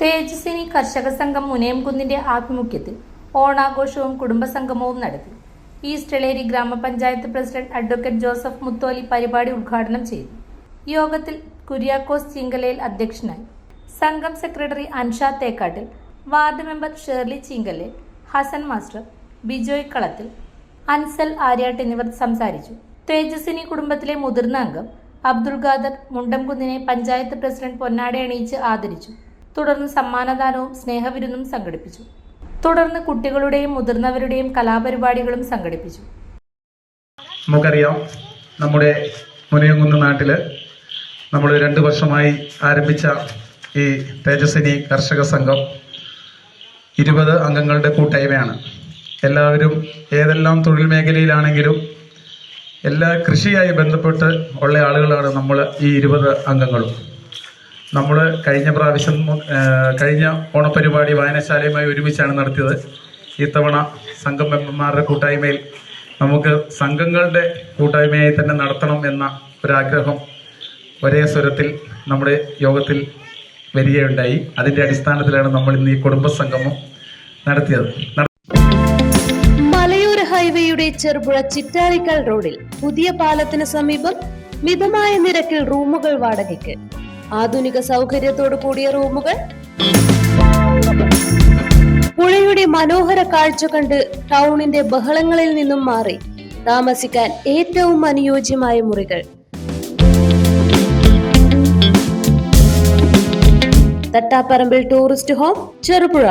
തേജസ്വിനി കർഷക സംഘം മുനയംകുന്നിന്റെ ആഭിമുഖ്യത്തിൽ ഓണാഘോഷവും കുടുംബസംഗമവും നടത്തി. ഈസ്റ്റ് എളേരി ഗ്രാമപഞ്ചായത്ത് പ്രസിഡന്റ് അഡ്വക്കേറ്റ് ജോസഫ് മുത്തോലി പരിപാടി ഉദ്ഘാടനം ചെയ്തു. യോഗത്തിൽ കുര്യാക്കോസ് ചിങ്കലയിൽ അധ്യക്ഷനായി. സംഘം secretary Ansha Thekkattil ward member Shirley Chingale Hasan master Bijoy Kalathil Ansal Aryattu എന്നിവർ സംസാരിച്ചു. തേജസ്വിനി കുടുംബത്തിലെ മുതിർന്ന അംഗം അബ്ദുൾ ഖാദർ മുണ്ടംകുന്നിനെ പഞ്ചായത്ത് പ്രസിഡന്റ് പൊന്നാടെ അണിയിച്ച് ആദരിച്ചു. തുടർന്ന് സമ്മാനദാനവും സ്നേഹവിരുന്നും സംഘടിപ്പിച്ചു. തുടർന്ന് കുട്ടികളുടെയും മുതിർന്നവരുടെയും കലാപരിപാടികളും സംഘടിപ്പിച്ചു. നമുക്കറിയാം നമ്മുടെ മുനയങ്കുന്ന് നാട്ടിൽ നമ്മൾ രണ്ട് വർഷമായി ആരംഭിച്ച ഈ തേജസ്വിനി കർഷക സംഘം ഇരുപത് അംഗങ്ങളുടെ കൂട്ടായ്മയാണ്. എല്ലാവരും ഏതെല്ലാം തൊഴിൽ മേഖലയിലാണെങ്കിലും എല്ലാ കൃഷിയായി ബന്ധപ്പെട്ട് ഉള്ള ആളുകളാണ് നമ്മൾ ഈ ഇരുപത് അംഗങ്ങളും. നമ്മൾ കഴിഞ്ഞ പ്രാവശ്യം കഴിഞ്ഞ ഓണപരിപാടി വായനശാലയുമായി ഒരുമിച്ചാണ് നടത്തിയത്. ഇത്തവണ സംഘം മെമ്പർമാരുടെ കൂട്ടായ്മയിൽ നമുക്ക് സംഘങ്ങളുടെ കൂട്ടായ്മയായി തന്നെ നടത്തണം എന്ന ഒരാഗ്രഹം ഒരേ സ്വരത്തിൽ നമ്മുടെ യോഗത്തിൽ വരികയുണ്ടായി. അതിന്റെ അടിസ്ഥാനത്തിലാണ് നമ്മൾ ഇന്ന് ഈ കുടുംബ സംഗമം നടത്തിയത്. നട- മലയോര ഹൈവേയുടെ ചെറുപുഴ ചിറ്റാരിക്കൽ റോഡിൽ പുതിയ പാലത്തിന് സമീപം മിതമായ നിരക്കിൽ റൂമുകൾ വാടകയ്ക്ക്. ആധുനിക സൗകര്യത്തോടു കൂടിയ റൂമുകൾ. പുഴയുടെ മനോഹര കാഴ്ച കണ്ട് ടൗണിന്റെ ബഹളങ്ങളിൽ നിന്നും മാറി താമസിക്കാൻ ഏറ്റവും അനുയോജ്യമായ മുറികൾ. Thattaparambil tourist home Cherupuzha.